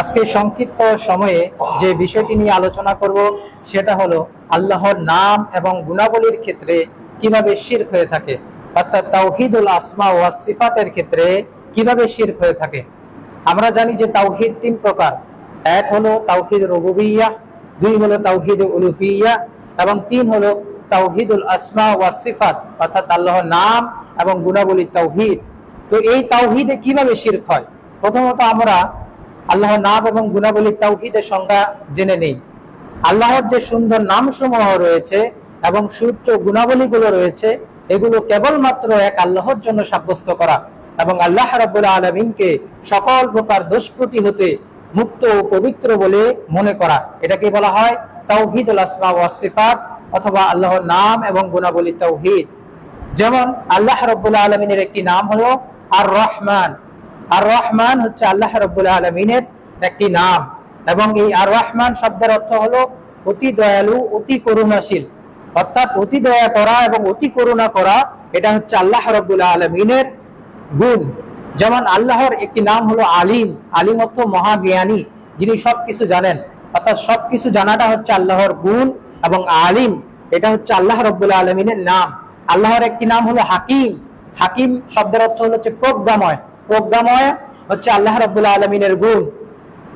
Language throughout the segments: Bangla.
আজকে সংক্ষিপ্ত সময়ে যে বিষয়টি নিয়ে আলোচনা করব, সেটা হলো আল্লাহর নাম এবং গুণাবলীর ক্ষেত্রে কীভাবে শিরক হয়ে থাকে, অর্থাৎ তাওহিদুল আসমা ওয়া সিফাতের ক্ষেত্রে কীভাবে শিরক হয়ে থাকে। আমরা জানি যে তাওহিদ তিন প্রকার। এক হলো তাওহিদ রুবুবিয়্যাহ, দুই হলো তাওহিদ উলুহিয়্যা এবং তিন হলো তাওহিদুল আসমা ওয়া সিফাত, অর্থাৎ আল্লাহর নাম এবং গুণাবলীর তাওহিদ। তো এই তাওহিদে কীভাবে শিরক হয়? প্রথমত আমরা আল্লাহর নাম এবং গুণাবলীর তাওহিদের সংজ্ঞা জেনে নেই। আল্লাহর যে সুন্দর নামসমূহ রয়েছে এবং সূর্য গুণাবলীগুলো রয়েছে, এগুলো কেবলমাত্র এক আল্লাহর জন্য সাব্যস্ত করা এবং আল্লাহ রাব্বুল আলমিনকে সকল প্রকার দুষ্কৃতি হতে মুক্ত ও পবিত্র বলে মনে করা। এটাকে বলা হয় তাওহিদুল আসমা ওয়া সিফাত অথবা আল্লাহর নাম এবং গুণাবলী তাওহিদ। যেমন আল্লাহ রব্বুল আলমিনের একটি নাম হলো আর রহমান আর রহমান হচ্ছে আল্লাহ রব্বুল আলমিনের একটি নাম। এবং এই আর রহমান শব্দের অর্থ হলো অতি দয়ালু, অতি করুণাশীল। অর্থাৎ অতি দয়া করা এবং অতি করুণা করা, এটা হচ্ছে আল্লাহ রব্বুল আলমিনের গুণ। যেমন আল্লাহর একটি নাম হলো আলিম। আলিম অর্থ মহাজ্ঞানী, যিনি সবকিছু জানেন। অর্থাৎ সবকিছু জানাটা হচ্ছে আল্লাহর গুণ এবং আলিম, এটা হচ্ছে আল্লাহ রব্বুল আলমিনের নাম। আল্লাহর একটি নাম হলো হাকিম। হাকিম শব্দের অর্থ হলো হচ্ছে প্রজ্ঞাময়। প্রজ্ঞাময় হচ্ছে আল্লাহ রব্বুল আলমিনের গুণ।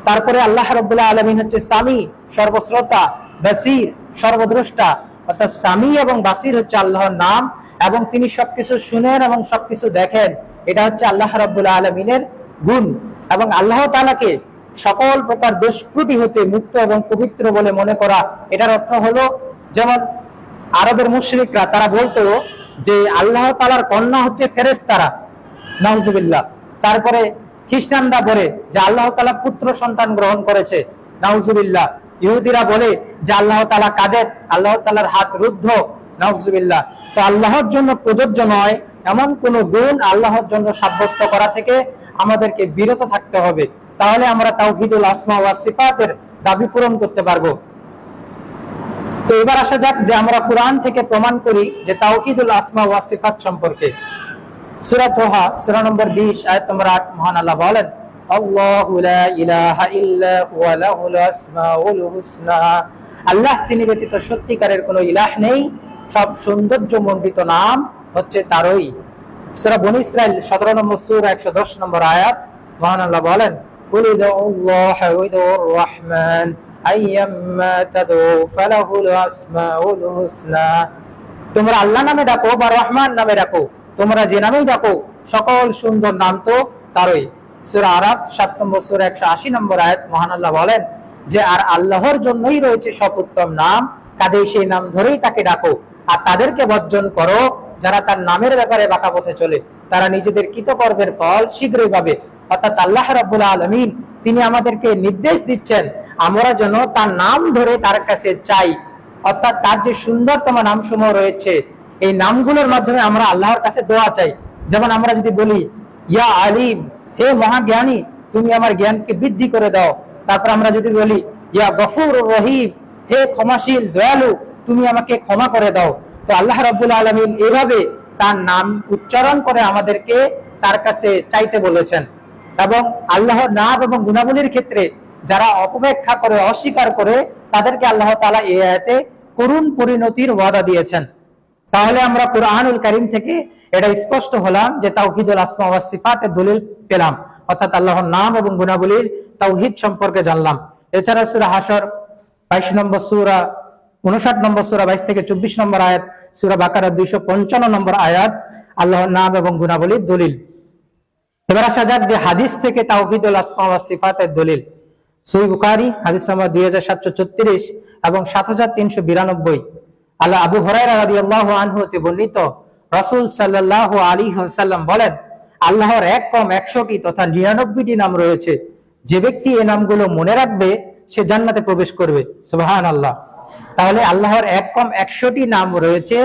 তারপরে আল্লাহ রব্বুল্লাহ আলমিন হচ্ছে স্বামী, সর্বশ্রোতা, বাসির, সর্বদ্রষ্টা, অর্থাৎ স্বামী এবং বাসির হচ্ছে আল্লাহর নাম এবং তিনি সবকিছু শুনেন এবং সবকিছু দেখেন। এটা হচ্ছে আল্লাহ রব্বুল্লাহ আলমিনের গুণ এবং আল্লাহ তালাকে সকল প্রকার দুষ্কৃতি হতে মুক্ত এবং পবিত্র বলে মনে করা। এটার অর্থ হলো, যেমন আরবের মুশরিকরা তারা বলতো যে আল্লাহ তালার কন্যা হচ্ছে ফেরেশতারা। নাউজুবিল্লাহ। তারপরে খ্রিস্টানরা বলে যে আল্লাহ তালা পুত্র সন্তান গ্রহণ করেছে। নাউজুবিল্লাহ। ইহুদিরা বলে যে আল্লাহ তালা কাদের? আল্লাহ তালার হাত রুদ্ধ। নাউজুবিল্লাহ। তো আল্লাহর জন্য প্রযোজ্য নয়, এমন কোন গুণ আল্লাহর জন্য সাব্যস্ত করা থেকে আমাদেরকে বিরত থাকতে হবে। তাহলে আমরা তাওহিদুল আসমা ওয়া সিফাতের দাবি পূরণ করতে পারব। তো এবার আসা যাক যে আমরা কোরআন থেকে প্রমাণ করি যে তাওহিদুল আসমা ওয়া সিফাত সম্পর্কে। সুরা তোহা, সুরা নম্বর বিশ আয় তোমরা আট, মহান আল্লাহ বলেন, আল্লাহ তিনি ব্যতীত সত্যিকারের কোন ইলাহ নেই। সব সৌন্দর্য মন্ডিত নাম হচ্ছে তারই। সুরা বন ইসরায়েল সতেরো নম্বর সুর, একশো দশ নম্বর আয়াত, মহান আল্লাহ বলেন রহমান তোমরা আল্লাহ নামে ডাকো বা রহমান নামে ডাকো। তোমরা যে নামেই ডাকো সকল সুন্দর নাম তো তারই। সূরা আরাফ 7 নম্বর সূরা 180 নম্বর আয়াত, মহান আল্লাহ বলেন যে, আর আল্লাহর জন্যই রয়েছে সব উত্তম নাম, কাজেই সেই নাম ধরেই তাকে ডাকো। আর তাদেরকে বর্জন করো, যারা তার নামের ব্যাপারে বাঁকা পথে চলে, তারা নিজেদের কৃতকর্মের ফল শীঘ্রই পাবে। অর্থাৎ আল্লাহ রাব্বুল আলামিন, তিনি আমাদেরকে নির্দেশ দিচ্ছেন, আমরা যেন তার নাম ধরে তার কাছে চাই অর্থাৎ তার যে সুন্দরতম নামসমূহ রয়েছে এই নামগুলোর মাধ্যমে আমরা আল্লাহর কাছে দোয়া চাই। যেমন আমরা যদি বলি, ইয়া আলিম, হে মহাজ্ঞানী, তুমি আমার জ্ঞানকে বৃদ্ধি করে দাও। তারপর আমরা যদি বলি, ইয়া গফুর রহিম, হে ক্ষমাশীল, দয়ালু, তুমি আমাকে ক্ষমা করে দাও। তো আল্লাহ রাব্বুল আলামিন এভাবে তার নাম উচ্চারণ করে আমাদেরকে তার কাছে চাইতে বলেছেন। এবং আল্লাহর নাম এবং গুণাবলীর ক্ষেত্রে যারা অপব্যাখ্যা করে, অস্বীকার করে, তাদেরকে আল্লাহ তাআলা এই আয়াতে করুণ পরিণতির ওয়াদা দিয়েছেন। তাহলে আমরা কোরআনুল কারীম থেকে এটা স্পষ্ট হলাম যে তাওহীদুল আসমা ওয়াস সিফাতের দলিল পেলাম। অর্থাৎ আল্লাহর নাম এবং গুণাবলীর তাওহীদ সম্পর্কে জানলাম। এছাড়া সূরা হাসর 22 নম্বর সূরা 59 নম্বর সূরা 22 থেকে 24 নম্বর আয়াত, সূরা বাকারা 255 নম্বর আয়াত, আল্লাহর নাম এবং গুণাবলীর দলিল। এবার আসা যাক যে হাদিস থেকে তাওহীদুল আসমা ওয়াস সিফাতের দলিল। সহি বুখারী, হাদিস নাম্বার 2736 এবং 7392 আল্লাহ আবু রাদিয়াল্লাহু আনহু হতে বর্ণিত, রাসূল সাল্লাল্লাহু আলাইহি ওয়াসাল্লাম বলেন, আল্লাহর এক কম 100টি তথা 99টি নাম রয়েছে। যে ব্যক্তি এই নামগুলো মনে রাখবে, সে জান্নাতে প্রবেশ করবে। সুবহানাল্লাহ। তাহলে আল্লাহর এক কম 100টি নাম রয়েছে।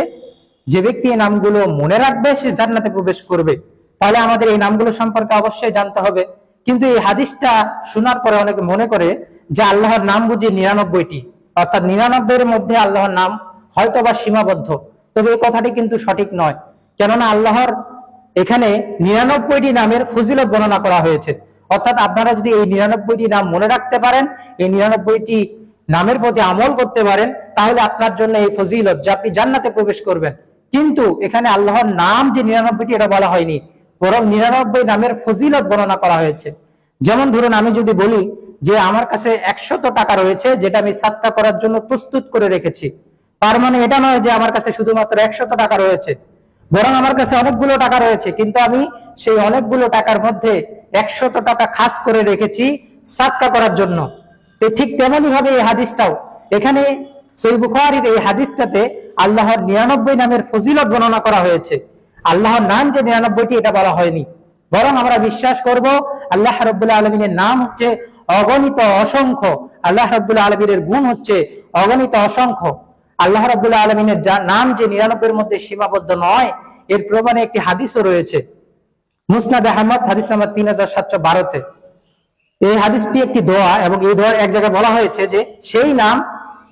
যে ব্যক্তি এই নামগুলো মনে রাখবে, সে জান্নাতে প্রবেশ করবে। তাহলে আমাদের এই নামগুলো সম্পর্কে অবশ্যই জানতে হবে। কিন্তু এই হাদিসটা শোনার পরে অনেকে মনে করে যে আল্লাহর নাম বুঝি নিরানব্বইটি। অর্থাৎ নিরানব্বইয়ের মধ্যে আল্লাহর নাম হয়তো বা সীমাবদ্ধ। তবে এই কথাটি কিন্তু সঠিক নয়। কেননা আল্লাহর এখানে নিরানব্বইটি নামের ফজিলত বর্ণনা করা হয়েছে। অর্থাৎ আপনারা যদি এই নিরানব্বইটি নাম মনে রাখতে পারেন, এই নিরানব্বইটি নামের প্রতি আমল করতে পারেন, তাহলে আপনার জন্য এই ফজিলত যে আপনি জান্নাতে প্রবেশ করবেন। কিন্তু এখানে আল্লাহর নাম যে নিরানব্বইটি, এটা বলা হয়নি। বরং নিরানব্বই নামের ফজিলত বর্ণনা করা হয়েছে। যেমন ধরুন, আমি যদি বলি যে আমার কাছে একশত টাকা রয়েছে, যেটা আমি সাতটা করার জন্য প্রস্তুত করে রেখেছি। তার মানে এটা নয় যে আমার কাছে শুধুমাত্র একশত টাকা রয়েছে, বরং আমার কাছে অনেকগুলো টাকা রয়েছে, কিন্তু আমি সেই অনেকগুলো টাকার মধ্যে একশত টাকা খাস করে রেখেছি সাতকা করার জন্য। ঠিক তেমনই ভাবে এই হাদিসটাও, এখানে সই বুখারির এই হাদিসটাতে আল্লাহর নিরানব্বই নামের ফজিলত বর্ণনা করা হয়েছে। আল্লাহর নাম যে নিরানব্বইটি, এটা বলা হয়নি। বরং আমরা বিশ্বাস করব আল্লাহ রব্বুল্লাহ আলমিনের নাম হচ্ছে অগণিত অসংখ্য। আল্লাহ রব্বুল্লাহ আলমিনের গুণ হচ্ছে অগণিত অসংখ্য। আল্লাহ রব্বুল্লাহ আলমিনের নাম যে নিরানব্বইয়ের মধ্যে সীমাবদ্ধ নয়, এর প্রমাণে একটি হাদিসও রয়েছে। মুসনাদ আহমদ, হাদিস নাম্বার তিন হাজার সাতশো বারোতে। এই হাদিসটি একটি দোয়া এবং এই দোয়ার এক জায়গায় বলা হয়েছে যে, সেই নাম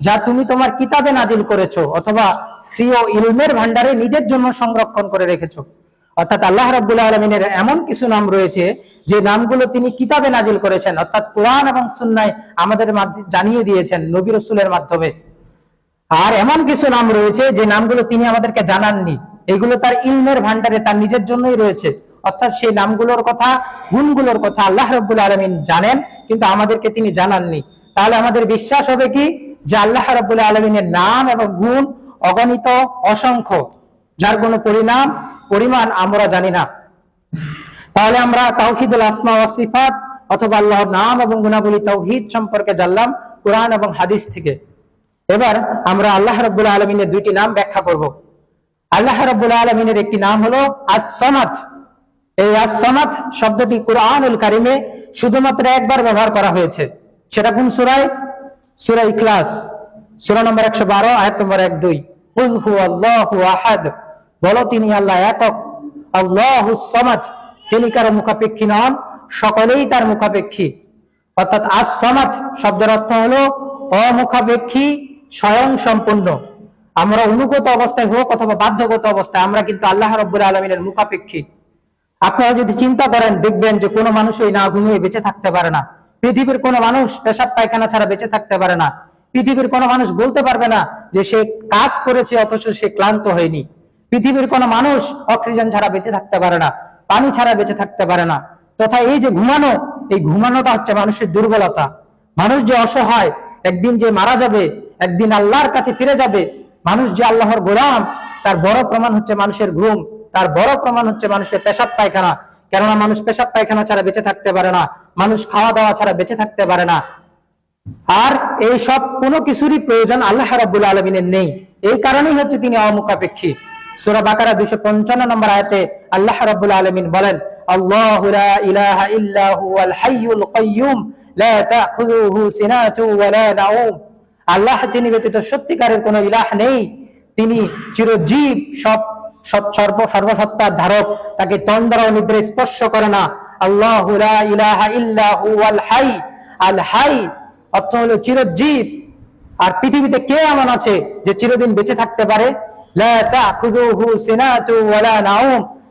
যা তুমি তোমার কিতাবে নাজিল করেছ অথবা শ্রী ও ইলমের ভান্ডারে নিজের জন্য সংরক্ষণ করে রেখেছো। অর্থাৎ আল্লাহ রাব্বুল আলমিনের এমন কিছু নাম রয়েছে যে নামগুলো তিনি কিতাবে নাজিল করেছেন, অর্থাৎ কোরআন এবং সুন্নায় আমাদের জানিয়ে দিয়েছেন নবী রসুলের মাধ্যমে। আর এমন কিছু নাম রয়েছে যে নামগুলো তিনি আমাদেরকে জানাননি। এগুলো তার ইলমের ভান্ডারে তার নিজের জন্যই রয়েছে। অর্থাৎ সেই নামগুলোর কথা, গুণগুলোর কথা আল্লাহ রব্বুল আলমিন জানেন, কিন্তু আমাদেরকে তিনি জানাননি। তাহলে আমাদের বিশ্বাস হবে কি? যে আল্লাহ রব্বুল আলমিনের নাম এবং গুণ অগণিত, অসংখ্য, যার কোনো পরিণাম, পরিমাণ আমরা জানি না। তাহলে আমরা তাওহিদুল আসমা সিফাত অথবা আল্লাহর নাম এবং গুণাবলী তাওহিদ সম্পর্কে জানলাম, কোরআন এবং হাদিস থেকে। এবার আমরা আল্লাহ রব্বুল আলমিনের দুইটি নাম ব্যাখ্যা করব। আল্লাহ রব্বুল আলমিনের একটি নাম হলো আসমাত এই আসমাত শব্দটি কোরআনুল কারিমে শুধুমাত্র একবার ব্যবহার করা হয়েছে। সেটা কোন সুরাই ক্লাস সুরা নম্বর একশো বারো, আয়াত নম্বর এক দুই। আহাদ। বলো তিনি আল্লাহ একক। আল্লাহ সমাজ তিনি কারও মুখাপেক্ষী নন, সকলেই তার মুখাপেক্ষী। অর্থাৎ আস সমাজ শব্দের অর্থ হলো অমুখাপেক্ষী স্বয়ং সম্পূর্ণ আমরা অনুগত অবস্থায় হোক অথবা বাধ্যগত অবস্থায়, আমরা কিন্তু আল্লাহ রব্বুল আলমিনের মুখাপেক্ষী। আপনারা যদি চিন্তা করেন, দেখবেন যে কোনো মানুষই না ঘুমিয়ে বেঁচে থাকতে পারে না। পৃথিবীর কোনো মানুষ পেশাব পায়খানা ছাড়া বেঁচে থাকতে পারে না। পৃথিবীর কোনো মানুষ বলতে পারবে না যে সে কাজ করেছে, অথচ সে ক্লান্ত হয়নি। পৃথিবীর কোনো মানুষ অক্সিজেন ছাড়া বেঁচে থাকতে পারে না, পানি ছাড়া বেঁচে থাকতে পারে না। তথা এই যে ঘুমানো, এই ঘুমানোটা হচ্ছে মানুষের দুর্বলতা। মানুষ যে অসহায়, একদিন যে মারা যাবে একদিন আল্লাহর কাছে ফিরে যাবে। মানুষ যে আল্লাহর গোলাম, তার বড় প্রমাণ হচ্ছে মানুষের ঘুম, তার বড় প্রমাণ হচ্ছে মানুষের পেশাব পায়খানা। কেননা মানুষ পেশাব পায়খানা ছাড়া বেঁচে থাকতে পারে না, মানুষ খাওয়া দাওয়া ছাড়া বেঁচে থাকতে পারে না। আর এই সব কোনো কিছুরই প্রয়োজন আল্লাহ রাবুল আলমিনের নেই। এই কারণেই হচ্ছে তিনি অমুখাপেক্ষী। সুরা বাকারা দুইশো পঞ্চান্ন নম্বর আয়তে আল্লাহ রাবুল আলমিন বলেন, আল্লাহ ইলাহা ইল্লাহু আল হাইয়ুল কাইয়ুম, লা তাখুযুহু সিনাতু ওয়া লা নাউম। আল্লাহ তিনি ব্যতীত সত্যিকারের কোনো ইলাহ নেই। তিনি চিরজীব, সব সর্ব সর্বসত্তার ধারক। তাকে তন্দ্রা নিদ্রা স্পর্শ করে না। আল্লাহ হাই। আল হাই অর্থ চিরজীব। আর পৃথিবীতে কে এমন আছে যে চিরদিন বেঁচে থাকতে পারে?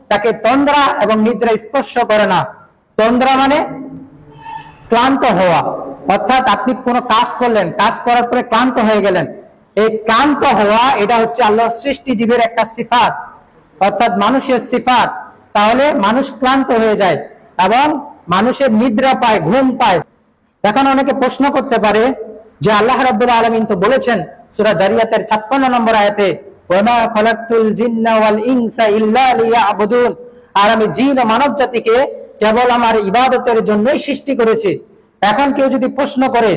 তাকে তন্দ্রা এবং নিদ্রা স্পর্শ করে না। তন্দ্রা মানে ক্লান্ত হওয়া। অর্থাৎ আপনি কোনো কাজ করলেন, কাজ করার পরে ক্লান্ত হয়ে গেলেন। এই ক্লান্ত হওয়া, এটা হচ্ছে আল্লাহ সৃষ্টি জীবের একটা সিফাত। অর্থাৎ মানুষের সিফাত। তাহলে মানুষ ক্লান্ত হয়ে যায় এবং মানুষের নিদ্রা পায়, ঘুম পায়। এখন অনেকে প্রশ্ন করতে পারে যে আল্লাহ রাব্বুল আলামিন তো বলেছেন, সুরা দারিয়াতের 56 নম্বর আয়াতে আর আমি জিন ও মানব জাতিকে কেবল আমার ইবাদতের জন্যই সৃষ্টি করেছি। এখন কেউ যদি প্রশ্ন করে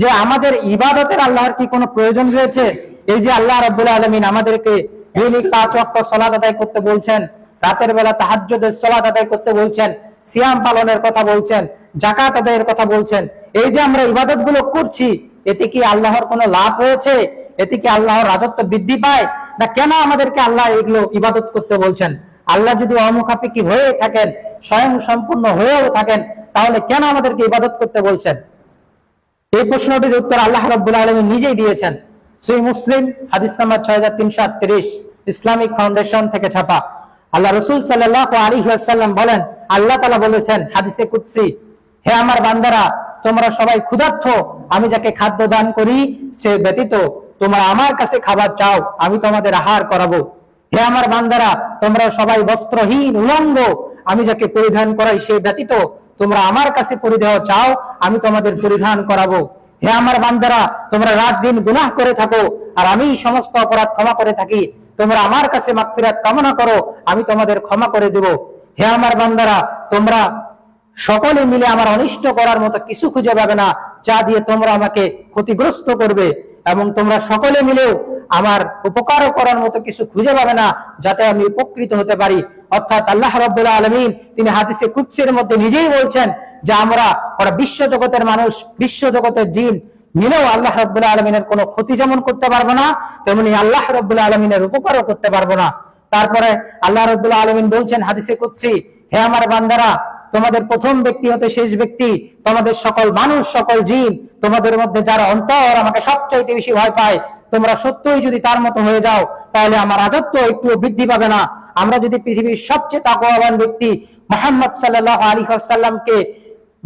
যে আমাদের ইবাদতের আল্লাহর কি কোনো প্রয়োজন রয়েছে? এই যে আল্লাহ রাব্বুল আলামিন আমাদেরকে দৈনিক পাঁচ ওয়াক্ত সালাত আদায় করতে বলছেন, রাতের বেলা তাহাজ্জুদের সালাত আদায় করতে বলছেন, সিয়াম পালনের কথা বলছেন জাকাত আদায়ের কথা বলছেন, এই যে আমরা ইবাদতগুলো করছি, এতে কি আল্লাহর কোনো লাভ হয়েছে এতে কি আল্লাহর রাজত্ব বৃদ্ধি পায়? না কেন আমাদেরকে আল্লাহ এগুলো ইবাদত করতে বলছেন? আল্লাহ যদি অমুখাপেক্ষী হয়ে থাকেন, স্বয়ং সম্পূর্ণ হয়েও থাকেন, তাহলে কেন আমাদেরকে ইবাদত করতে বলছেন? এই প্রশ্নটির উত্তর আল্লাহ রব্বুল আলমী নিজেই দিয়েছেন। সেই মুসলিম, হাদিস নাম্বার ছয় হাজার তিনশো আটত্রিশ, ইসলামিক ফাউন্ডেশন থেকে ছাপা। আল্লাহ রসুল সাল্লাহ আলী সাল্লাম বলেন, আল্লাহ তালা বলেছেন, হাদিসে কুৎসি হে আমার বান্দারা, তোমরা সবাই ক্ষুধার্থ আমি যাকে খাদ্য দান করি, সে ব্যতীত তোমরা আমার কাছে খাবার চাও, আমি তোমাদের আহার করাবো। হে আমার বান্দারা, তোমরা সবাই বস্ত্রহীন, উলঙ্গ। আমি যাকে পরিধান করাই, সে ব্যতীত তোমরা আমার কাছে পরিধেয় চাও, আমি তোমাদের পরিধান করাবো। হে আমার বান্দারা, তোমরা রাত দিন গুনাহ করে থাকো, আর আমি সমস্ত অপরাধ ক্ষমা করে থাকি। তোমরা আমার কাছে মাগফিরাত কামনা করো, আমি তোমাদের ক্ষমা করে দেব। হে আমার বান্দারা, তোমরা সকলে মিলে আমার অনিষ্ট করার মতো কিছু খুঁজে পাবে না, যা দিয়ে তোমরা আমাকে ক্ষতিগ্রস্ত করবে। এবং তোমরা সকলে মিলেও আমার উপকার করার মতো কিছু খুঁজে পাবে না যাতে আমি উপকৃত হতে পারি। অর্থাৎ আল্লাহ রব্বুল্লাহ আলমিন তিনি হাদিসে কুৎসের মধ্যে নিজেই বলছেন যে আমরা ওরা বিশ্ব জগতের মানুষ বিশ্ব জগতের জিন, মিলেও আল্লাহ রব্বুল্লাহ আলমিনের কোনো ক্ষতি যেমন করতে পারব না, তেমনি আল্লাহ রব্বুল্লাহ আলমিনের উপকারও করতে পারব না। তারপরে আল্লাহ রব্বুল্লাহ আলমিন বলছেন হাদিসে কুৎসি হে আমার বান্দারা, তোমাদের প্রথম ব্যক্তি হতে শেষ ব্যক্তি, তোমাদের সকল মানুষ, সকল জিন, তোমাদের মধ্যে যারা অন্তর আমাকে সবচাইতে বেশি ভয় পায় তোমরা সত্যই যদি তার মতো হয়ে যাও, তাহলে আমার রাজত্ব একটু বৃদ্ধি পাবে না। আমরা যদি পৃথিবীর সবচেয়ে তাকওয়াবান ব্যক্তি মোহাম্মদ সাল্লাহ আলী সাল্লামকে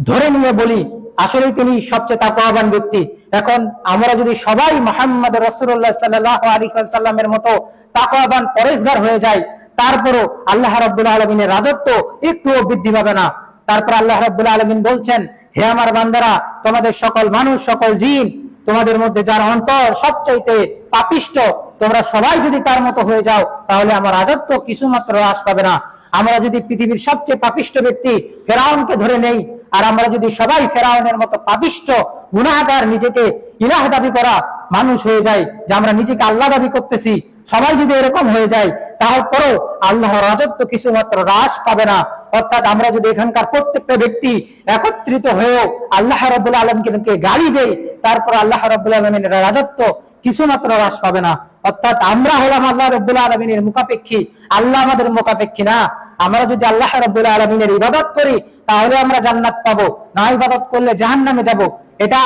ধরে নিয়ে বলি আসলে তিনি সবচেয়ে তাকওয়াবান ব্যক্তি। এখন আমরা যদি সবাই মোহাম্মদ রসুল্লাহ সাল্লাহ আলী সাল্লামের মতো তাকওয়াবান পরেশগার হয়ে যায় তারপরও আল্লাহ রাব্বুল আলমিনের রাজত্ব একটুও বৃদ্ধি পাবে না। তারপর আল্লাহ রাব্বুল আলমিন বলছেন, হে আমার বান্দারা, তোমাদের সকল মানুষ, সকল জিন তোমাদের মধ্যে যার অন্তর সবচাইতে পাপিষ্ট, তোমরা সবাই যদি তার মতো হয়ে যাও, তাহলে আমার রাজত্ব কিছুমাত্র হ্রাস পাবে না। আমরা যদি পৃথিবীর সবচেয়ে পাপিষ্ট ব্যক্তি ফেরাউনকে ধরে নেই, আর আমরা যদি সবাই ফেরাউনের মতো পাপিষ্ট, গুনাহগার, নিজেকে ইলাহ দাবি করা মানুষ হয়ে যায় যে আমরা নিজেকে আল্লাহ দাবি করতেছি, সবাই যদি এরকম হয়ে যায়, তারপরেও আল্লাহ রাজত্ব কিছুমাত্র হ্রাস পাবে না। অর্থাৎ আমরা যদি এখানকার প্রত্যেকটা ব্যক্তি একত্রিত হয়েও আল্লাহ রবুল্লা আলমকে গালি দেই তারপর আল্লাহ রবুল্লা আলমিনের রাজত্ব কিছুমাত্র হ্রাস পাবে না। অর্থাৎ আমরা হলাম আল্লাহ রবুল্লা আলমিনের মুখাপেক্ষী। আল্লাহ আমাদের মুখাপেক্ষী না। আমরা যদি আল্লাহ রবুল্লা আলমিনের ইবাদত করি, তাহলে আমরা জান্নাত পাবো। না ইবাদত করলে জাহান নামে যাব। এটা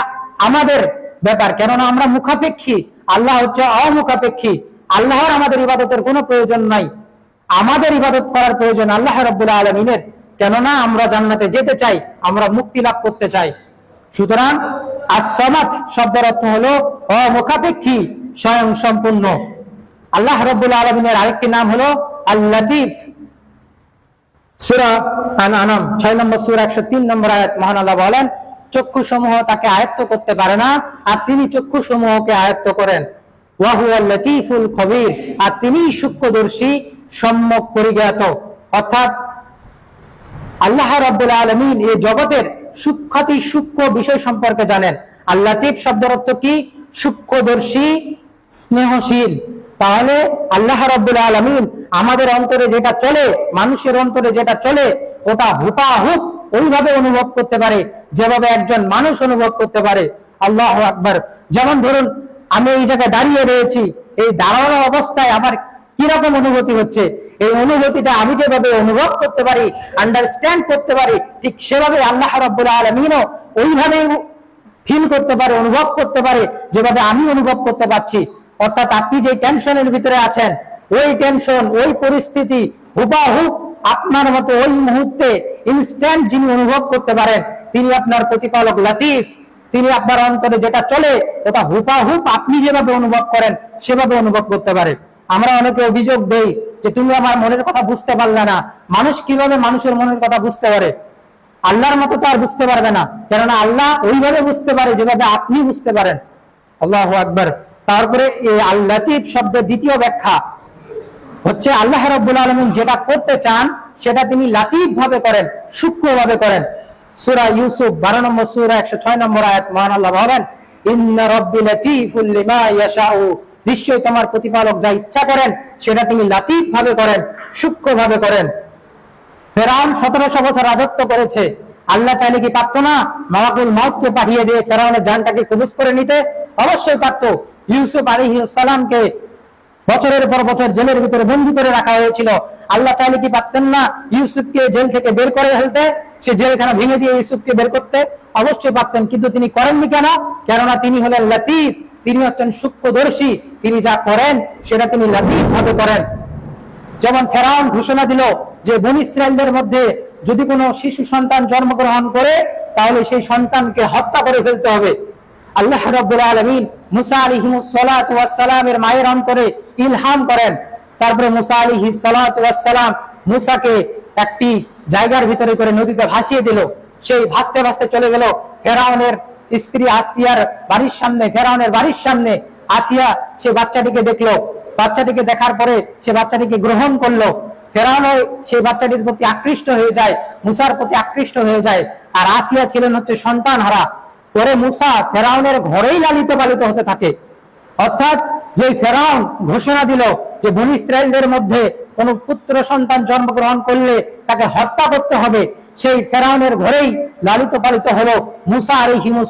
আমাদের ব্যাপার। কেননা আমরা মুখাপেক্ষী। আল্লাহ হচ্ছে অমুখাপেক্ষী। আল্লাহর আমাদের ইবাদতের কোনো প্রয়োজন নাই। আমাদের ইবাদত করার প্রয়োজন আল্লাহ রব্বুল আলমিনের। কেননা আমরা জান্নাতে যেতে চাই, আমরা মুক্তি লাভ করতে চাই। সুতরাং আসামাত শব্দের অর্থ হলো অমুখাপেক্ষী স্বয়ং সম্পূর্ণ আল্লাহ রব্বুল আলমিনের আরেকটি নাম হলো আল্লাতিফ। সুরা আনাম ছয় নম্বর সুরা, একশো তিন নম্বর আয়াত বলেন চক্ষু সমূহ তাকে আয়ত্ত করতে পারে না, আর তিনি চক্ষু সমূহকে আয়ত্ত করেন। ওয়াহুয়াল লতিফুল খবির, আর তিনি সূক্ষ্মদর্শী, সম্যক পরিজ্ঞাত। অর্থাৎ আল্লাহ রাব্বুল আলমিন এই জগতের সূক্ষাতি সূক্ষ্ম বিষয় সম্পর্কে জানেন। আল্লাহ শব্দের অর্থ কি? সূক্ষ্মদর্শী, স্নেহশীল। তাহলে আল্লাহ রাব্বুল আলমিন আমাদের অন্তরে যেটা চলে, মানুষের অন্তরে যেটা চলে, ওটা হুপাহুপ ওইভাবে অনুভব করতে পারে, যেভাবে একজন মানুষ অনুভব করতে পারে। আল্লাহ আকবার। যেমন ধরুন, আমি এই জায়গায় দাঁড়িয়ে রয়েছি, এই দাঁড়ানো অবস্থায় আমার কীরকম অনুভূতি হচ্ছে? এই অনুভূতিটা আমি যেভাবে অনুভব করতে পারি আন্ডারস্ট্যান্ড করতে পারি, ঠিক সেভাবে আল্লাহ রাব্বুল আলমিনও ওইভাবেই ফিল করতে পারে, অনুভব করতে পারে, যেভাবে আমি অনুভব করতে পারছি। অর্থাৎ আপনি যে টেনশনের ভিতরে আছেন, ওই টেনশন ওই পরিস্থিতি হুবাহুব আপনার মতো ওই মুহূর্তে ইনস্ট্যান্ট যিনি অনুভব করতে পারেন, তিনি আপনার প্রতিপালক লাতিফ। তিনি আপনার অন্তরে যেটা চলে, ওটা হুপাহুপ আপনি যেভাবে অনুভব করেন, সেভাবে অনুভব করতে পারে। আমরা অনেকে অভিযোগ দেই যে তুমি আমার মনের কথা বুঝতে পারলে না। মানুষ কীভাবে মানুষের মনের কথা বুঝতে পারে? আল্লাহর মতো তো আর বুঝতে পারবে না। কেননা আল্লাহ ওইভাবে বুঝতে পারে যেভাবে আপনি বুঝতে পারেন। আল্লাহ আকবর। তারপরে এই শব্দের দ্বিতীয় ব্যাখ্যা হচ্ছে, আল্লাহ রব্বুল আলমিন যেটা করতে চান, সেটা তিনি লাতিফ ভাবে করেন সূক্ষ্ম ভাবে করেন। সুরা ইউসুফ, বারো নম্বর সুরা, একশো ছয় নম্বর আয়াত, মহান আল্লাহ বলেন, ইন্না রব্বি লাতিফুল লিমা ইয়াশাউ। নিশ্চয়ই তোমার প্রতিপালক যা ইচ্ছা করেন, সেটা তিনি লাতিফ ভাবে করেন সূক্ষ্ম ভাবে করেন। ফেরাউন সতেরোশো বছর রাজত্ব করেছে। আল্লাহ চাইলে কি পারতো না মালাকুল মাউতকে পাঠিয়ে দিয়ে ফেরাউনের জানটাকে কবুজ করে নিতে? অবশ্যই পারতো। ইউসুফ আলী সালামকে বছরের পর বছর জেলের ভিতরে বন্দি করে রাখা হয়েছিল। আল্লাহ চাইলে কি পারতেন না ইউসুফকে জেল থেকে বের করে ফেলতে? সে জেলখানা ভেঙে দিয়ে ইউসুফকে বের করতে? অবশ্যই পারতেন, কিন্তু তিনি করেননি কেন? কেননা তিনি হলেন লতিফ। তিনি হচ্ছেন সূক্ষ্মদর্শী। তিনি যা করেন, সেটা তিনি লতিফ ভাবে করেন। যেমন ফেরাউন ঘোষণা দিল যে বন ইসরায়েলদের মধ্যে যদি কোনো শিশু সন্তান জন্মগ্রহণ করে, তাহলে সেই সন্তানকে হত্যা করে ফেলতে হবে। আল্লাহ রাব্বুল আলামিন মুসা আলাইহিস সালাতু ওয়াস সালামের মায়ের অন্তরে ইলহাম করেন। তারপরে মুসা ওয়াস সালাম মুসাকে একটি জায়গার ভিতরে করে নদীতে ভাসিয়ে দিল। সেই ভাসতে ভাসতে চলে গেল ফেরাউনের স্ত্রী আসিয়ার বাড়ির সামনে, ফেরাউনের বাড়ির সামনে আসিয়া সে বাচ্চাটিকে দেখল। বাচ্চাটিকে দেখার পরে সে বাচ্চাটিকে গ্রহণ করল। ফেরাউনও সেই বাচ্চাটির প্রতি আকৃষ্ট হয়ে যায়, মুসার প্রতি আকৃষ্ট হয়ে যায়। আর আসিয়া ছিলেন হচ্ছে সন্তান হারা পরে মুসা ফেরাউনের ঘরেই লালিত পালিত হতে থাকে। অর্থাৎ যে ফেরাউন ঘোষণা দিল যে বনি ইসরায়েলদের মধ্যে কোন পুত্র সন্তান জন্মগ্রহণ করলে তাকে হত্যা করতে হবে সেই ফেরাউনের ঘরেই লালিত পালিত হলো মুসা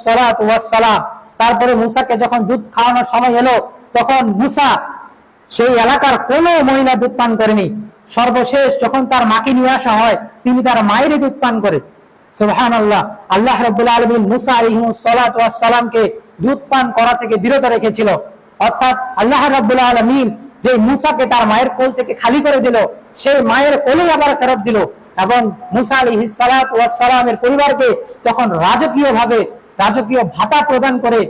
সালাতু সালাম। তারপরে মুসাকে যখন দুধ খাওয়ানোর সময় এলো, তখন মুসা সেই এলাকার কোন মহিলা দুধ পান করেনি। সর্বশেষ যখন তার মাকে নিয়ে আসা হয়, তিনি তার মায়েরই দুধ পান করে। সুবহান আল্লাহ আল্লাহ রব্বুল আলমিন মুসা আলিহালামকে দুধ পান করা থেকে বিরত রেখেছিল। অর্থাৎ আল্লাহ রব্বুল আলমিন যে মুসাকে তার মায়ের কোল থেকে খালি করে দিল, সেই মায়ের কোলে আবার ফেরত দিল। এবং মুসা আলী সালামের পরিবারকে তখন রাজকীয় ভাবে রাজকীয় ভাতা প্রদান করে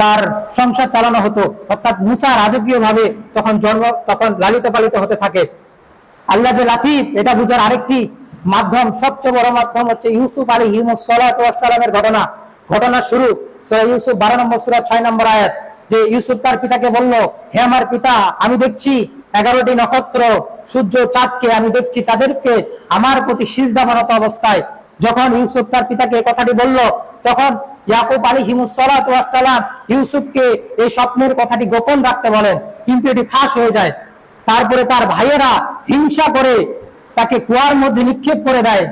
তার সংসার চালানো হতো। অর্থাৎ মুসা রাজকীয় ভাবে তখন জন্ম, তখন লালিত পালিত হতে থাকে। আল্লাহ যে লাতিফ, এটা বুঝার আরেকটি মাধ্যম, সবচেয়ে বড় মাধ্যম হচ্ছে ইউসুফ আলী হিমসালামের ঘটনা। ঘটনা শুরু ইউসুফ বারো নম্বর, সুরা ছয় নম্বর আয়াত, যে ইউসুফ তার পিতাকে বলল, হে আমার পিতা, আমি দেখছি এগারোটি নক্ষত্র, সূর্য, চাঁদকে আমি দেখছি তাদেরকে আমার প্রতি সিজদা বানাত অবস্থায়। যখন ইউসুফ তার পিতাকে কথাটি বলল, তখন ইয়াকুব আলী হিমুসালাম ইউসুফকে এই স্বপ্নের কথাটি গোপন রাখতে বলেন, কিন্তু এটি ফাঁস হয়ে যায়। তারপরে তার ভাইয়েরা হিংসা করে তাকে কুয়ার মধ্যে নিক্ষেপ করে দেয়।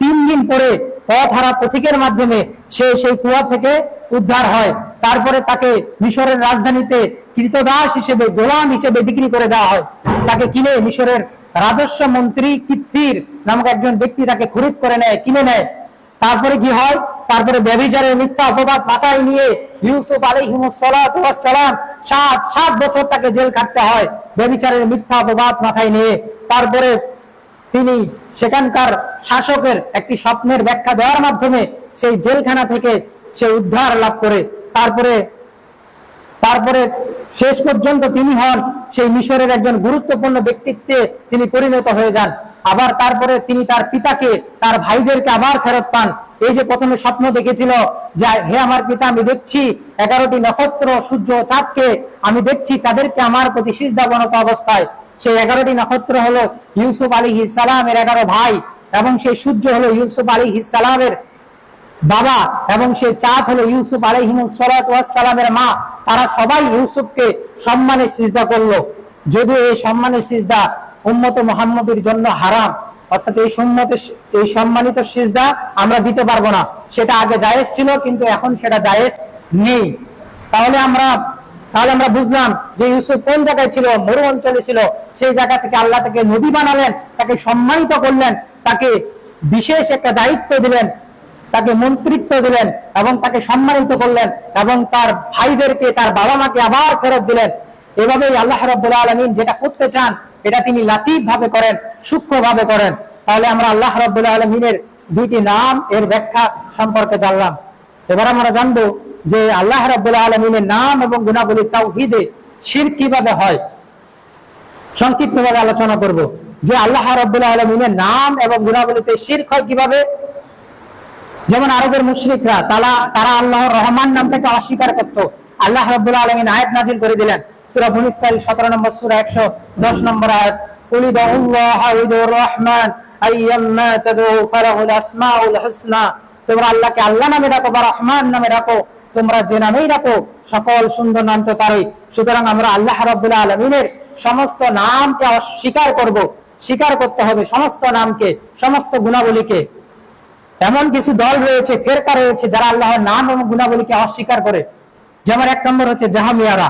তিন দিন পরে পথ হারা পথিকের মাধ্যমে সে সেই কুয়া থেকে উদ্ধার হয়। তারপরে তাকে মিশরের রাজধানীতে কৃতদাস হিসেবে, গোলাম হিসেবে বিক্রি করে দেওয়া হয়। তাকে কিনে মিশরের রাজস্ব মন্ত্রী কিত্তির নামক একজন ব্যক্তি তাকে খরিদ করে নেয়, কিনে নেয়। তারপরে কি হয়? তারপরে ব্যভিচারের মিথ্যা অপবাদ মাথায় নিয়ে ইউসুফ আলী সালাম সাত সাত বছর তাকে জেল কাটতে হয়, ব্যভিচারের মিথ্যা অপবাদ মাথায় নিয়ে। তারপরে তিনি সেখানকার শাসকের একটি স্বপ্নের ব্যাখ্যা দেওয়ার মাধ্যমে সেই জেলখানা থেকে সে উদ্ধার লাভ করে। তারপরে তারপরে শেষ পর্যন্ত তিনি হন সেই মিশরের একজন গুরুত্বপূর্ণ ব্যক্তিত্বে তিনি পরিণত হয়ে যান। আবার তারপরে তিনি তার পিতাকে, তার ভাইদেরকে আবার ফেরত পান। এই যে প্রথমে স্বপ্ন দেখেছিল যে, হে আমার পিতা, আমি দেখছি এগারোটি নক্ষত্র, সূর্য চাঁদকে, আমি দেখছি তাদেরকে আমার প্রতি সিজদাবনত অবস্থায়। সেই এগারোটি নক্ষত্র হলো ইউসুফ আলী সালামের এগারো ভাই এবং সেই সূর্য হলো ইউসুফ আলী সালামের বাবা এবং সে চাঁদ হলো ইউসুফ আলহিমসালামের মা। তারা সবাই ইউসুফকে সম্মানের সিজদা করল। যদিও এই সম্মানের সিজদা উম্মত মোহাম্মদের জন্য হারাম, অর্থাৎ এই সম্মত এই সম্মানিত সিজদা আমরা দিতে পারব না। সেটা আগে জায়েজ ছিল, কিন্তু এখন সেটা জায়েজ নেই। তাহলে আমরা তাহলে আমরা বুঝলাম যে ইউসুফ কোন জায়গায় ছিল? মরু অঞ্চলে ছিল। সেই জায়গা থেকে আল্লাহ তাকে নদী বানালেন, তাকে সম্মানিত করলেন, তাকে বিশেষ একটা দায়িত্ব দিলেন। তাকে মন্ত্রিত্ব দিলেন এবং তাকে সম্মানিত করলেন এবং তার ভাইদেরকে, তার বাবা মাকে আবার ফেরত দিলেন। এভাবেই আল্লাহ রব্বুল আলমিন যেটা করতে চান, এটা তিনি লাতিফ ভাবে করেন সূক্ষ্ম ভাবে করেন। তাহলে আমরা আল্লাহ রব্বুল আলমিনের দুইটি নাম এর ব্যাখ্যা সম্পর্কে জানলাম। এবার আমরা জানব যে আল্লাহ রব্বুল আলমিনের নাম এবং গুণাবলী তাও তাওহিদে শির কীভাবে হয়। সংক্ষিপ্তভাবে আলোচনা করব যে আল্লাহ রব্বুল আলমিনের নাম এবং গুণাবলীতে শির হয় কীভাবে? যেমন আরবের মুশ্রিকরা, তারা তারা আল্লাহ রহমান নাম থেকে অস্বীকার করত। আল্লাহ রব্বুল আলমিন আয়াত নাজিল করে দিলেন। সুরা ভুল বনিসাইল সতেরো নম্বর, সুরা একশো দশ নম্বর আয়াত। রহমান অস্বীকার করব। স্বীকার করতে হবে সমস্ত নামকে, সমস্ত গুণাবলীকে। এমন কিছু দল রয়েছে, ফেরকা রয়েছে, যারা আল্লাহর নাম এবং গুণাবলীকে অস্বীকার করে। যেমন এক নম্বর হচ্ছে জাহামিয়ারা।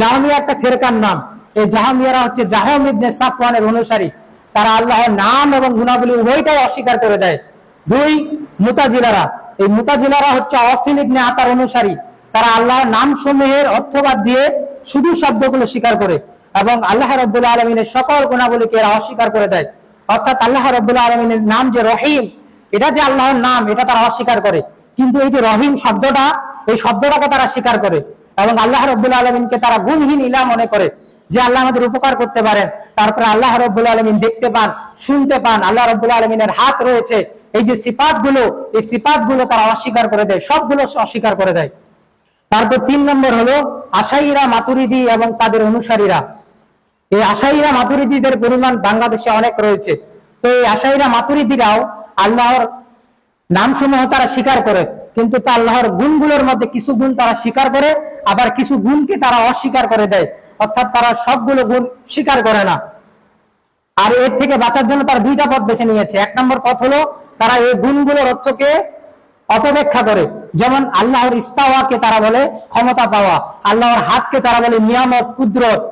জাহামিয়া একটা ফেরকার নাম। এই জাহামিয়ারা হচ্ছে জাহম সাফওয়ানের অনুসারী। তারা আল্লাহর নাম এবং গুণাবলী উভয়টাই অস্বীকার করে দেয়। দুই, মুতাজিলারা। এই মুতাজিলারা হচ্ছে অসিল ইবনে আতার অনুসারী। তারা আল্লাহর নাম সমূহের অর্থবাদ দিয়ে শুধু শব্দগুলো স্বীকার করে এবং আল্লাহ রব্বুল আলমিনের সকল গুণাবলীকে এরা অস্বীকার করে দেয়। অর্থাৎ আল্লাহ রব্বুল আলমিনের নাম যে রহিম এটা যে আল্লাহর নাম, এটা তারা অস্বীকার করে। কিন্তু এই যে রহিম শব্দটা, এই শব্দটাকে তারা স্বীকার করে এবং আল্লাহ রব্বুল আলমিনকে তারা গুণহীন ইলা মনে করে যে আল্লাহ আমাদের উপকার করতে পারেন। তারপরে আল্লাহ রব্বুল আলমিন দেখতে পান, শুনতে পান, আল্লাহ রব্বুল আলমিনের হাত রয়েছে। এই যে সিপাতগুলো এই সিপাতগুলো তারা অস্বীকার করে দেয়, সবগুলো অস্বীকার করে দেয়। তারপর তিন নম্বর হলো আশাইরা মাতুরিদি এবং তাদের অনুসারীরা। এই আশাইরা মাতুরিদিদের পরিমাণ বাংলাদেশে অনেক রয়েছে। তো এই আশাইরা মাতুরিদিরাও আল্লাহর নামসমূহ তারা স্বীকার করে, কিন্তু তা আল্লাহর গুণগুলোর মধ্যে কিছু গুণ তারা স্বীকার করে, আবার কিছু গুণকে তারা অস্বীকার করে দেয়। অর্থাৎ তারা সবগুলো গুণ স্বীকার করে না। আর এর থেকে বাঁচার জন্য তারা দুইটা পথ বেছে নিয়েছে। এক নম্বর পথ হলো, তারা এই গুণগুলোর অর্থকে অপব্যাখ্যা করে। যেমন আল্লাহর ইস্তাওয়াকে তারা বলে ক্ষমতা পাওয়া, আল্লাহর হাতকে তারা বলে নিয়ামত, কুদরত।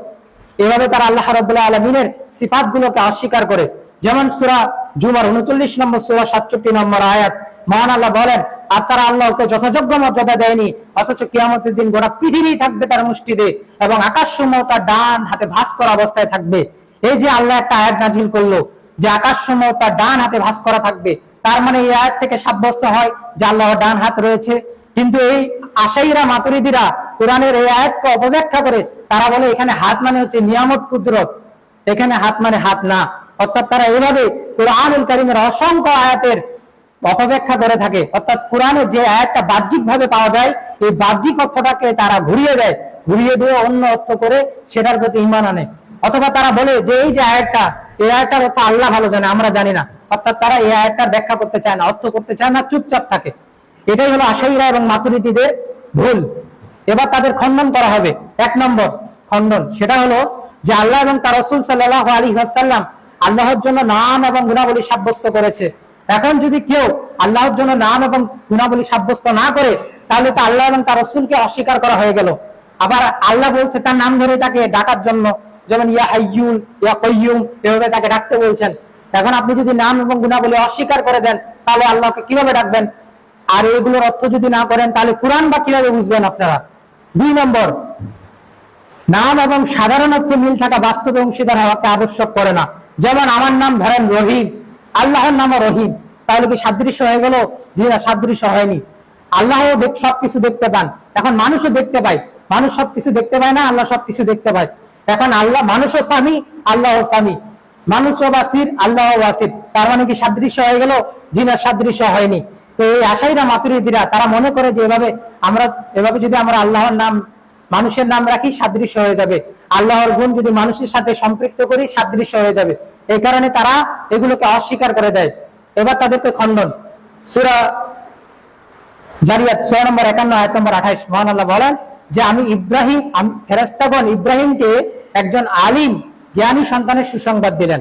এভাবে তারা আল্লাহ রবাহ আলমিনের সিফাত গুলোকে অস্বীকার করে। যেমন সুরা জুমার উনচল্লিশ নম্বর সুরা সাতষট্টি নম্বর আয়াত, মহান আল্লাহ বলেন, আর তারা আল্লাহকে যথাযোগ্য মর্যাদা দেয়নি, অথচ কিয়ামতের দিন গোটা পৃথিবী থাকবে তার মুষ্টিতে এবং আকাশ সমূহ তার ডান হাতে ভাস করা অবস্থায় থাকবে। এই যে আল্লাহ একটা আয়াত নাজিল করল, যে আকাশ সমূহ তার ডান হাতে ভাস করা থাকবে, তার মানে এই আয়াত থেকে সাব্যস্ত হয় যে আল্লাহর ডান হাত রয়েছে। কিন্তু এই আশাইরা, মাতুরিদিরা কোরআনের এই আয়াতকে অপব্যাখ্যা করে, তারা বলে এখানে হাত মানে হচ্ছে নিয়ামত কুদরত, এখানে হাত মানে হাত না। অর্থাৎ তারা এইভাবে কোরআনুল করিমের অসংখ্য আয়াতের অপব্যাখ্যা করে থাকে। অর্থাৎ কোরআনে যে আয়াতটা বাহ্যিক ভাবে পাওয়া যায়, এই বাহ্যিক অর্থটাকে তারা ঘুরিয়ে দেয়, ঘুরিয়ে দিয়ে অন্য অর্থ করে সেটার প্রতি ইমান আনে। অথবা তারা বলে যে এই যে আয়াতটা, এই আয়াতটার অর্থ আল্লাহ ভালো জানে, আমরা জানি না। অর্থাৎ তারা এই আয়াতটার ব্যাখ্যা করতে চায় না, অর্থ করতে চায় না, চুপচাপ থাকে। এটাই হলো আশাইরা এবং মাতুরিদিদের ভুল। এবার তাদের খণ্ডন করা হবে। এক নম্বর খণ্ডন, সেটা হলো যে আল্লাহ এবং তার রসুল সাল্লাহ আলী সাল্লাম আল্লাহর জন্য নাম এবং গুণাবলী সাব্যস্ত করেছে। এখন যদি কেউ আল্লাহর জন্য নাম এবং গুণাবলী সাব্যস্ত না করে, তাহলে তো আল্লাহ এবং তার রসুলকে অস্বীকার করা হয়ে গেল। আবার আল্লাহ বলছে, তার নাম ধরে তাকে ডাকার জন্য, যেমন ইয়া হাইয়ুল ইয়া কয়ুম এভাবে তাকে ডাকতে বলছেন। এখন আপনি যদি নাম এবং গুণাবলী অস্বীকার করে দেন, তাহলে আল্লাহকে কীভাবে ডাকবেন? আর এগুলোর অর্থ যদি না করেন, তাহলে কোরআন বা কীভাবে বুঝবেন আপনারা? দুই নম্বর, নাম এবং সাধারণ অর্থে মিল থাকা বাস্তবে অংশীদার হওয়াকে আবশ্যক করে না। যেমন আমার নাম ধরেন রহিম, আল্লাহর নামও রহিম। তাহলে কি সাদৃশ্য হয়ে গেল? জি না, সাদৃশ্য হয়নি। আল্লাহ সবকিছু দেখতে পান। এখন মানুষও দেখতে পায়। মানুষ সবকিছু দেখতে পায় না, আল্লাহ সবকিছু দেখতে পায়। এখন আল্লাহ, মানুষও স্বামী আল্লাহ স্বামী। মানুষও বাসির আল্লাহ বাসির। তার মানে কি সাদৃশ্য হয়ে গেল? জি না, সাদৃশ্য হয়নি। তো এই আশাইরা মাতুরিদিরা, তারা মনে করে যে এভাবে আমরা, এভাবে যদি আমরা আল্লাহর নাম, মানুষের নাম রাখি, সাদৃশ্য হয়ে যাবে। আল্লাহর গুণ যদি মানুষের সাথে সম্পৃক্ত করি, সাদৃশ্য হয়ে যাবে। এই কারণে তারা এগুলোকে অস্বীকার করে দেয়। এবার তাদেরকে খণ্ডন। সুরা জারিয়াত ছয় নম্বর একান্ন, আয়াত নম্বর আঠাইশ। মহান আল্লাহ বলেন যে, আমি ইব্রাহিম ফেরাস্তাগণ ইব্রাহিমকে একজন আলিম, জ্ঞানী সন্তানের সুসংবাদ দিলেন।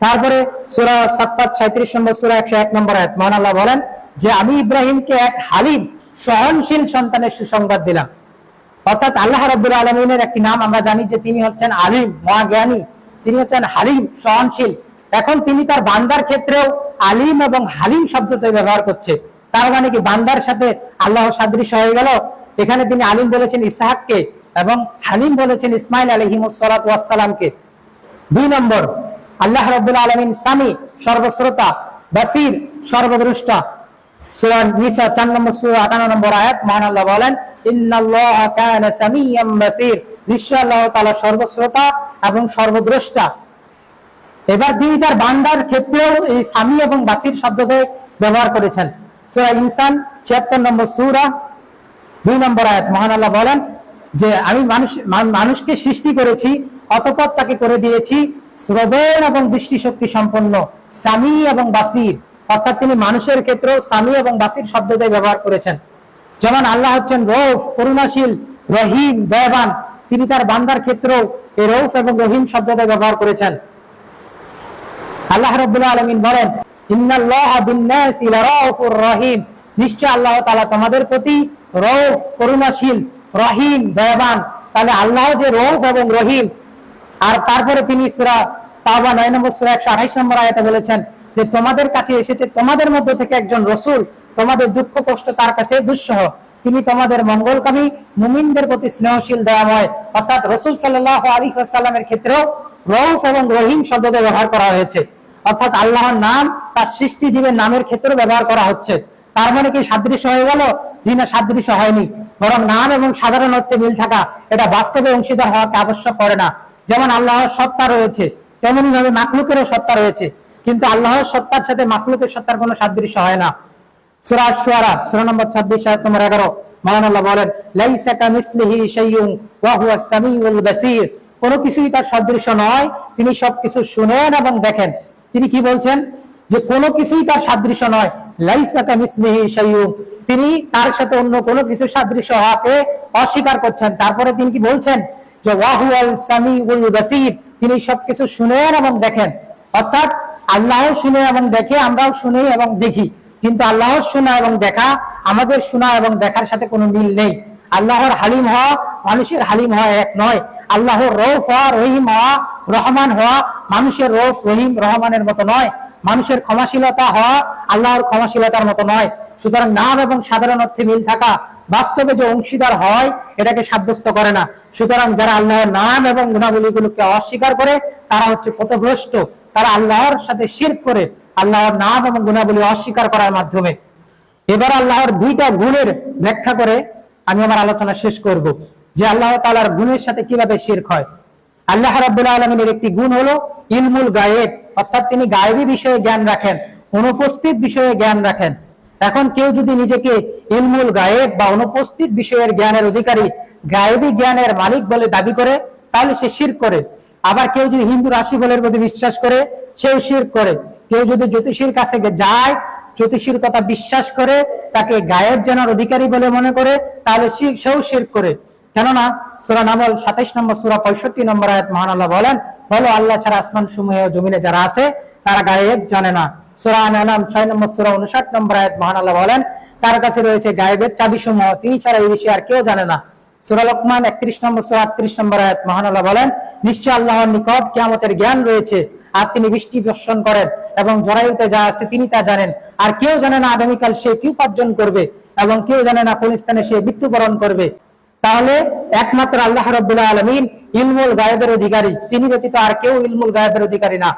তারপরে সুরা সাতপাত সাঁত্রিশ নম্বর সুরা, একশো এক নম্বর আয়াত। মহান আল্লাহ বলেন যে, আমি ইব্রাহিমকে এক হালিম, সহনশীল সন্তানের সুসংবাদ দিলাম। অর্থাৎ আল্লাহ রব্বুল আলমিনের একটি নাম আমরা জানি যে তিনি হচ্ছেন আলিম, মহাজ্ঞানী। তিনি হচ্ছেন হালিম, সহনশীল। এখন তিনি তার বান্দার ক্ষেত্রেও আলিম এবং হালিম শব্দতে ব্যবহার করছে। তার মানে কি? বান্দার সাথে আল্লাহ সাদৃশ্য হয়ে গেল। এখানে তিনি আলিম বলেছেন ইসাহাককে এবং হালিম বলেছেন ইসমাইল আলহিমসালামকে দুই নম্বর, আল্লাহ রব্বুল আলমিন স্বামী, সর্বশ্রোতা, বাসির, সর্বদ্রষ্টা। সূরা নিসা 4 নম্বর সূরা 58 নম্বর আয়াত, মহান বলেন, ইন্নাল্লাহা কানা সামিয়াম বাসীর। নিশ্চয় আল্লাহ তাআলা সর্বশ্রোতা এবং সর্বদ্রষ্টা। এবার তিনি তার বান্দার ক্ষেত্রেও এই স্বামী এবং বাসির শব্দকে ব্যবহার করেছেন। সূরা ইনসান 76 নম্বর সূরা, দুই নম্বর আয়াত, মহান আল্লাহ বলেন যে, আমি মানুষ মানুষকে সৃষ্টি করেছি, অতপর তাকে করে দিয়েছি। শ্রবণ এবং দৃষ্টিশক্তি সম্পন্ন স্বামী এবং বাসির। অর্থাৎ তিনি মানুষের ক্ষেত্রেও স্বামী এবং বাসির শব্দ দিয়ে ব্যবহার করেছেন। যেমন আল্লাহ হচ্ছেন রৌফ, করুণাশীল, রহিম, দয়াবান। তিনি তার বান্দার ক্ষেত্রেও এই রৌফ এবং রহিম শব্দ ব্যবহার করেছেন। আল্লাহ রব্বুল্লাহ আলমিন বলেন রহিম। নিশ্চয় আল্লাহ তালা তোমাদের প্রতি রৌফ, করুণাশীল, রহিম, দয়াবান। তাহলে আল্লাহ যে রৌফ এবং রহিম, আর তারপরে তিনি সুরা তাওবা নয় নম্বর সুরা একশো আঠাইশ নম্বর আয়াতে বলেছেন যে তোমাদের কাছে এসেছে, তোমাদের মধ্যে থেকে একজন রসুল তোমাদের দুঃখ, কষ্ট তার কাছে দুঃসহ। তিনি তোমাদের মঙ্গলকামী মুমিনদের প্রতি স্নেহশীল, দয়াময়। অর্থাৎ রসুল সাল্লাহ আলী সাল্লামের ক্ষেত্রেও রৌফ এবং রহিম শব্দ ব্যবহার করা হয়েছে। অর্থাৎ আল্লাহর নাম তার সৃষ্টি জীবের নামের ক্ষেত্রে ব্যবহার করা হচ্ছে। তার মানে কি সাদৃশ্য হয়ে গেল? জি না, সাদৃশ্য হয়নি। বরং নাম এবং সাধারণ অর্থে মিল থাকা এটা বাস্তবে অংশীদার হওয়াকে আবশ্যক করে না। যেমন আল্লাহর সত্তা রয়েছে তেমনি ভাবে মাকলুকেরও সত্তা রয়েছে। কিন্তু আল্লাহর সত্তার সাথে মাকলুকের সত্তার কোনো সাদৃশ্য হয় না। সূরা শুআরা সূরা নম্বর 26 আয়াত নম্বর 11 মহান আল্লাহ বলেন, লাইসা কামিসলিহি ওয়া হুয়া সামিউল কিছুই তার সদৃশ্য নয়, তিনি শুনেন এবং দেখেন। তিনি কি বলছেন? যে কিছুই তার সাদৃশ্য নয়। লাইসা কামিসলিহি তিনি তার সাথে অন্য কোনো কিছু সাদৃশ্য হওয়াকে অস্বীকার করছেন। তারপরে তিনি কি বলছেন? যে ওয়া হুয়াল সামিউল বাসীর, তিনি সবকিছু শুনেন এবং দেখেন। অর্থাৎ আল্লাহ শুনে এবং দেখে, আমরাও শুনি এবং দেখি। কিন্তু আল্লাহর শোনা এবং দেখা, আমাদের শোনা এবং দেখার সাথে কোনো মিল নেই। আল্লাহর হালিম হওয়া, মানুষের হালিম হওয়া এক নয়। আল্লাহর রৌফ হওয়া, রহিম হওয়া, রহমান হওয়া, মানুষের রৌফ রহিম, রহমানের মতো নয়। মানুষের ক্ষমাশীলতা হওয়া, আল্লাহর ক্ষমাশীলতার মতো নয়। সুতরাং নাম এবং সাধারণ অর্থে মিল থাকা বাস্তবে যে অংশীদার হয়, এটাকে সাব্যস্ত করে না। সুতরাং যারা আল্লাহর নাম এবং গুণাবলীগুলোকে অস্বীকার করে, তারা হচ্ছে পথভ্রষ্ট। তারা আল্লাহর সাথে শির করে আল্লাহর নাম এবং গুণাবলী অস্বীকার করার মাধ্যমে। এবার আল্লাহর দুইটা গুণের ব্যাখ্যা করে আমি আমার আলোচনা শেষ করব যে আল্লাহ তাআলার গুণের সাথে কীভাবে শিরক হয়। আল্লাহ রাব্বুল আলামিনের একটি গুণ হলো ইলমুল গায়েব, অর্থাৎ তিনি গায়েবী বিষয়ে জ্ঞান রাখেন, অনুপস্থিত বিষয়ে জ্ঞান রাখেন। এখন কেউ যদি নিজেকে ইলমুল গায়েব বা অনুপস্থিত বিষয়ের জ্ঞানের অধিকারী, গায়েবী জ্ঞানের মালিক বলে দাবি করে, তাহলে সে শির করে। আবার কেউ যদি হিন্দু রাশি বলের প্রতি বিশ্বাস করে, সেও শির করে। কেউ যদি জ্যোতিষীর কাছে যায়, জ্যোতিষীর কথা বিশ্বাস করে, তাকে গায়েব জানার অধিকারী বলে মনে করে, তাহলে সেও শির করে। কেননা, সুরা নামল সাতাইশ নম্বর সুরা পঁয়ষট্টি নম্বর আয়াত মহান আল্লাহ বলেন, বলো আল্লাহ ছাড়া আসমান সমূহে জমিনে যারা আছে, তারা গায়েব জানে না। সুরা নাম ছয় নম্বর সুরা উনষাট নম্বর আয়াত মহান আল্লাহ বলেন, তার কাছে রয়েছে গায়েবের চাবি সমূহ তিনি ছাড়া এই বিষয়ে আর কেউ জানে না। সুরা লোকমান একত্রিশ নম্বর সুরা আটত্রিশ নম্বর আয়াত মহান আল্লাহ বলেন, নিশ্চয় আল্লাহর নিকট কিয়ামতের জ্ঞান রয়েছে, আর তিনি বৃষ্টি বর্ষণ করেন এবং জরায়ুতে যা আছে তিনি তা জানেন। আর কেউ জানে না আগামীকাল সে কি উপার্জন করবে এবং কেউ জানে না কোন স্থানে সে মৃত্যুবরণ করবে। তাহলে একমাত্র আল্লাহ রব্বুল্লাহ আলমিন ইলমুল গায়েবের অধিকারী। তিনি ব্যতীত আর কেউ ইলমুল গায়েবের অধিকারী না।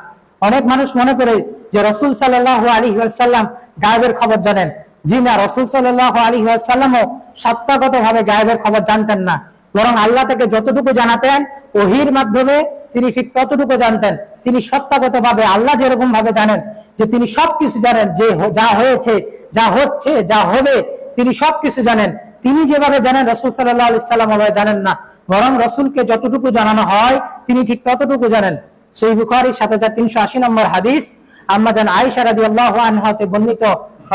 অনেক মানুষ মনে করে যে রসুল সাল্লাহ আলী সাল্লাম গায়েবের খবর জানেন। জি রসুল সাল্লাহ আলী সাল্লামও সত্তাগত ভাবে গায়েবের খবর জানতেন না, বরং আল্লাহ থেকে যতটুকু জানাতেন, ওহির মাধ্যমে তিনি ঠিক ততটুকু জানতেন। তিনি সত্তাগত ভাবে আল্লাহ যেরকম ভাবে জানেন যে তিনি সবকিছু জানেন, যে যা হয়েছে, যা হচ্ছে, যা হবে, তিনি সবকিছু জানেন। তিনি যেভাবে জানেন, রসুল সাল্লাহ আলি সাল্লাম জানেন না, বরং রসুলকে যতটুকু জানানো হয়, তিনি ঠিক ততটুকু জানেন। সেই বুখারি সাত হাজার তিনশো আশি নম্বর হাদিস আম্মা জান আয়েশা রাদিয়াল্লাহু আনহাতে বর্ণিত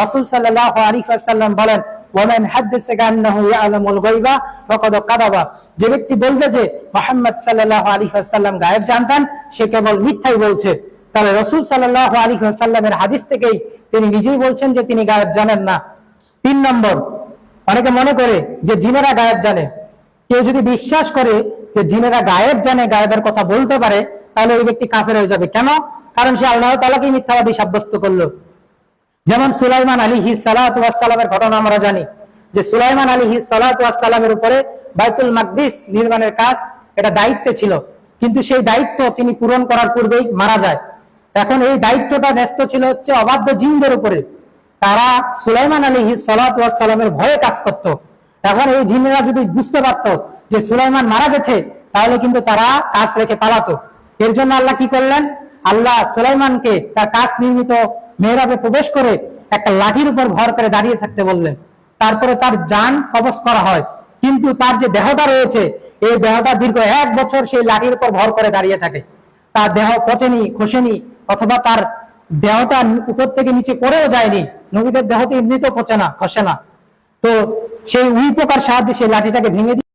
রাসূল সাল্লাল্লাহু আলাইহি ওয়াসাল্লাম বলেন, ওয়ামান হাদাসাকা আন্নাহু ইয়ালামুল গায়বা, ফাকাদ কাযাবা যে ব্যক্তি বলবে যে মুহাম্মদ সাল্লাল্লাহু আলাইহি ওয়াসাল্লাম গায়েব জানতেন, সে কেবল মিথ্যাই বলছে। তাহলে রাসূল সাল্লাল্লাহু আলাইহি ওয়াসাল্লামের হাদিস থেকেই তিনি নিজেই বলছেন যে তিনি গায়েব জানেন না। তিন নম্বর, অনেকে মনে করে যে জিনেরা গায়েব জানে। কেউ যদি বিশ্বাস করে যে জিনেরা গায়েব জানে, গায়েবের কথা বলতে পারে, তাহলে ওই ব্যক্তি কাফের হয়ে যাবে। কেন? কারণ সে আল্লাহ তালাকে মিথ্যাবাদী সাব্যস্ত করল। যেমন সুলাইমান আলী হি সালামের ঘটনা আমরা জানি যে সুলাইমান আলী হি সালামের উপরে বাইতুল মাকদিস নির্মাণের কাজ, এটা দায়িত্বে ছিল। কিন্তু সেই দায়িত্ব তিনি পূরণ করার পূর্বেই মারা যায়। এখন এই দায়িত্বটা ন্যস্ত ছিল হচ্ছে অবাধ্য জিনদের উপরে। তারা সুলাইমান আলী হি সালামের ভয়ে কাজ করত। এখন এই জিনেরা যদি বুঝতে পারতো যে সুলাইমান মারা গেছে, তাহলে কিন্তু তারা কাজ রেখে পালাতো। এর জন্য আল্লাহ কি করলেন? আল্লাহ সুলাইমানকে তার কাজ নির্মিত মেহরাবে প্রবেশ করে একটা লাঠির উপর ভর করে দাঁড়িয়ে থাকতে বললেন। তারপরে তার যান কবচ করা হয়। কিন্তু তার যে দেহটা রয়েছে, এই দেহটা দীর্ঘ এক বছর সেই লাঠির উপর ভর করে দাঁড়িয়ে থাকে। তার দেহ পচেনি, খসেনি, অথবা তার দেহটা উপর থেকে নিচে করেও যায়নি। নবীদের দেহ তো এমনিতেও পচে না, খসে না। তো সেই উই পোকার সাহায্যে সেই লাঠিটাকে ভেঙে